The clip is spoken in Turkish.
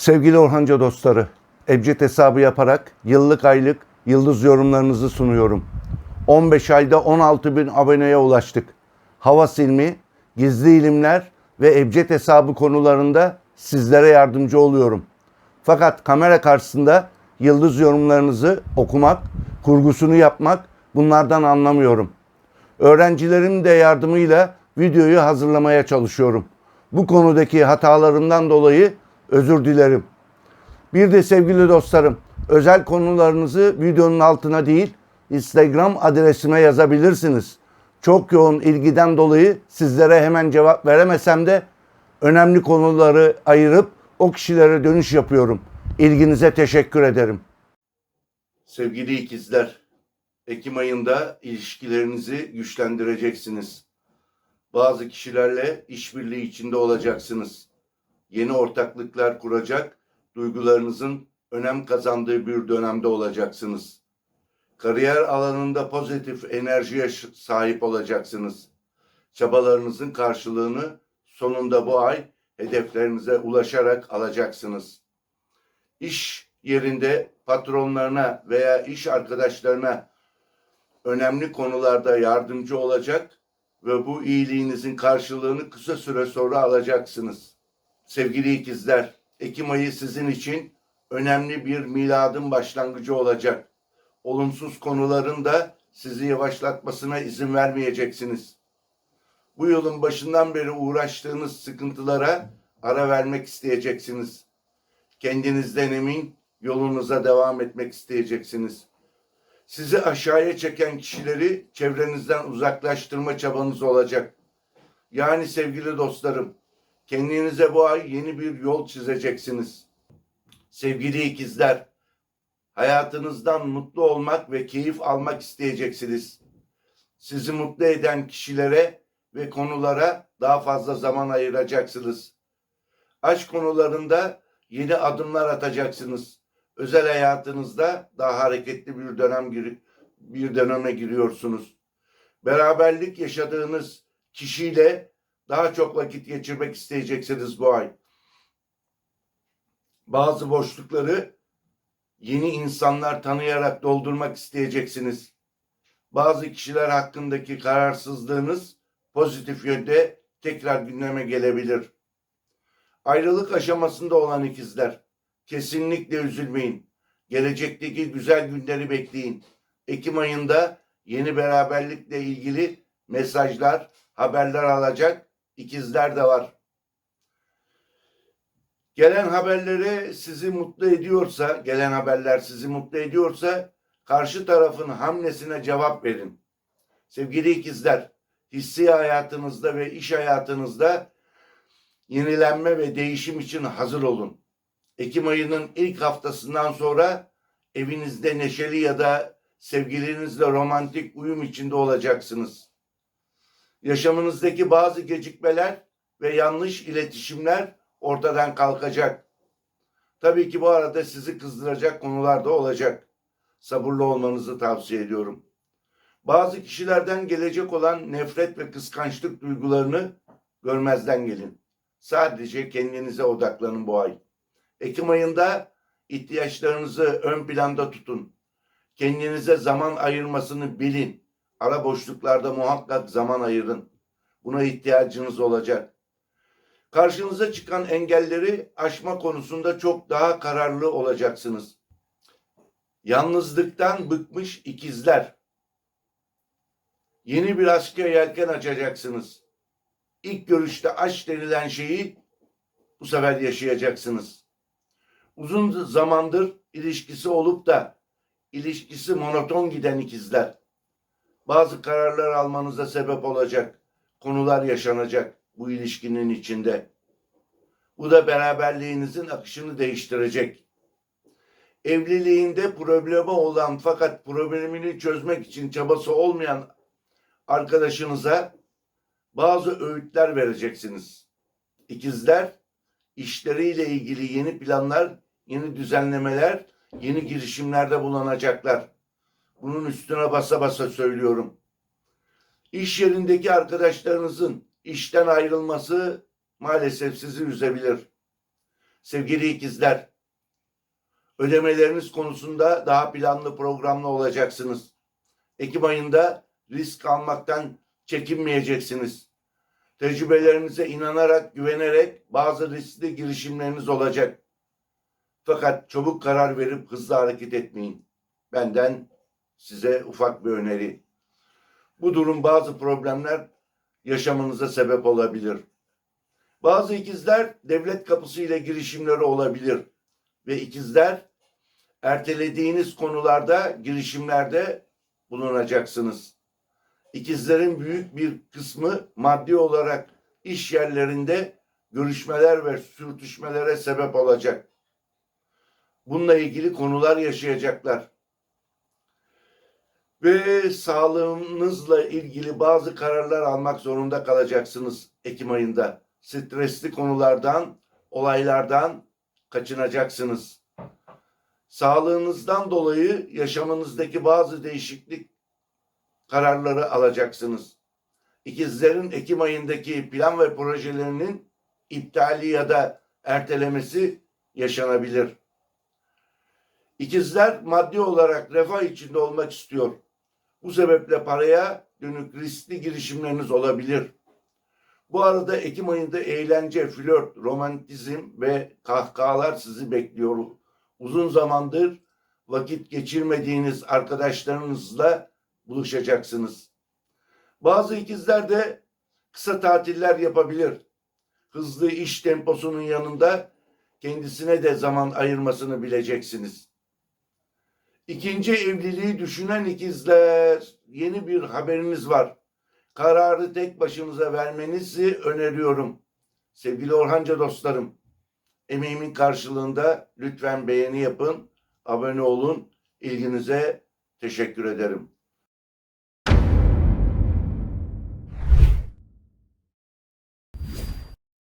Sevgili Orhanca dostları, Ebced hesabı yaparak yıllık aylık yıldız yorumlarınızı sunuyorum. 15 ayda 16 bin aboneye ulaştık. Hava silmi, gizli ilimler ve Ebced hesabı konularında sizlere yardımcı oluyorum. Fakat kamera karşısında yıldız yorumlarınızı okumak, kurgusunu yapmak bunlardan anlamıyorum. Öğrencilerim de yardımıyla videoyu hazırlamaya çalışıyorum. Bu konudaki hatalarımdan dolayı özür dilerim. Bir de sevgili dostlarım, özel konularınızı videonun altına değil, Instagram adresime yazabilirsiniz. Çok yoğun ilgiden dolayı sizlere hemen cevap veremesem de önemli konuları ayırıp o kişilere dönüş yapıyorum. İlginize teşekkür ederim. Sevgili ikizler, Ekim ayında ilişkilerinizi güçlendireceksiniz. Bazı kişilerle işbirliği içinde olacaksınız. Yeni ortaklıklar kuracak, duygularınızın önem kazandığı bir dönemde olacaksınız. Kariyer alanında pozitif enerjiye sahip olacaksınız. Çabalarınızın karşılığını sonunda bu ay hedeflerinize ulaşarak alacaksınız. İş yerinde patronlarına veya iş arkadaşlarına önemli konularda yardımcı olacak ve bu iyiliğinizin karşılığını kısa süre sonra alacaksınız. Sevgili ikizler, Ekim ayı sizin için önemli bir miladın başlangıcı olacak. Olumsuz konuların da sizi yavaşlatmasına izin vermeyeceksiniz. Bu yılın başından beri uğraştığınız sıkıntılara ara vermek isteyeceksiniz. Kendinizden emin yolunuza devam etmek isteyeceksiniz. Sizi aşağıya çeken kişileri çevrenizden uzaklaştırma çabanız olacak. Yani sevgili dostlarım, kendinize bu ay yeni bir yol çizeceksiniz. Sevgili ikizler, hayatınızdan mutlu olmak ve keyif almak isteyeceksiniz. Sizi mutlu eden kişilere ve konulara daha fazla zaman ayıracaksınız. Aşk konularında yeni adımlar atacaksınız. Özel hayatınızda daha hareketli bir dönem bir döneme giriyorsunuz. Beraberlik yaşadığınız kişiyle daha çok vakit geçirmek isteyeceksiniz bu ay. Bazı boşlukları yeni insanlar tanıyarak doldurmak isteyeceksiniz. Bazı kişiler hakkındaki kararsızlığınız pozitif yönde tekrar gündeme gelebilir. Ayrılık aşamasında olan ikizler kesinlikle üzülmeyin. Gelecekteki güzel günleri bekleyin. Ekim ayında yeni beraberlikle ilgili mesajlar, haberler alacak ikizler de var. Gelen haberleri sizi mutlu ediyorsa, gelen haberler sizi mutlu ediyorsa karşı tarafın hamlesine cevap verin. Sevgili ikizler, hissi hayatınızda ve iş hayatınızda yenilenme ve değişim için hazır olun. Ekim ayının ilk haftasından sonra evinizde neşeli ya da sevgilinizle romantik uyum içinde olacaksınız. Yaşamınızdaki bazı gecikmeler ve yanlış iletişimler ortadan kalkacak. Tabii ki bu arada sizi kızdıracak konular da olacak. Sabırlı olmanızı tavsiye ediyorum. Bazı kişilerden gelecek olan nefret ve kıskançlık duygularını görmezden gelin. Sadece kendinize odaklanın bu ay. Ekim ayında ihtiyaçlarınızı ön planda tutun. Kendinize zaman ayırmasını bilin. Ara boşluklarda muhakkak zaman ayırın. Buna ihtiyacınız olacak. Karşınıza çıkan engelleri aşma konusunda çok daha kararlı olacaksınız. Yalnızlıktan bıkmış ikizler. Yeni bir aşka yelken açacaksınız. İlk görüşte aşk denilen şeyi bu sefer yaşayacaksınız. Uzun zamandır ilişkisi olup da ilişkisi monoton giden ikizler. Bazı kararlar almanıza sebep olacak. Konular yaşanacak bu ilişkinin içinde. Bu da beraberliğinizin akışını değiştirecek. Evliliğinde problemi olan fakat problemini çözmek için çabası olmayan arkadaşınıza bazı öğütler vereceksiniz. İkizler işleriyle ilgili yeni planlar, yeni düzenlemeler, yeni girişimlerde bulunacaklar. Bunun üstüne basa basa söylüyorum. İş yerindeki arkadaşlarınızın işten ayrılması maalesef sizi üzebilir. Sevgili ikizler, ödemeleriniz konusunda daha planlı programlı olacaksınız. Ekim ayında risk almaktan çekinmeyeceksiniz. Tecrübelerinize inanarak, güvenerek bazı riskli girişimleriniz olacak. Fakat çabuk karar verip hızlı hareket etmeyin. Benden size ufak bir öneri. Bu durum bazı problemler yaşamanıza sebep olabilir. Bazı ikizler devlet kapısıyla girişimleri olabilir ve ikizler ertelediğiniz konularda girişimlerde bulunacaksınız. İkizlerin büyük bir kısmı maddi olarak iş yerlerinde görüşmeler ve sürtüşmelere sebep olacak. Bununla ilgili konular yaşayacaklar. Ve sağlığınızla ilgili bazı kararlar almak zorunda kalacaksınız Ekim ayında. Stresli konulardan, olaylardan kaçınacaksınız. Sağlığınızdan dolayı yaşamınızdaki bazı değişiklik kararları alacaksınız. İkizlerin Ekim ayındaki plan ve projelerinin iptali ya da ertelemesi yaşanabilir. İkizler maddi olarak refah içinde olmak istiyor. Bu sebeple paraya dönük riskli girişimleriniz olabilir. Bu arada Ekim ayında eğlence, flört, romantizm ve kahkahalar sizi bekliyor. Uzun zamandır vakit geçirmediğiniz arkadaşlarınızla buluşacaksınız. Bazı ikizler de kısa tatiller yapabilir. Hızlı iş temposunun yanında kendisine de zaman ayırmasını bileceksiniz. İkinci evliliği düşünen ikizler yeni bir haberiniz var. Kararı tek başınıza vermenizi öneriyorum. Sevgili Orhanca dostlarım, emeğimin karşılığında lütfen beğeni yapın, abone olun. İlginize teşekkür ederim.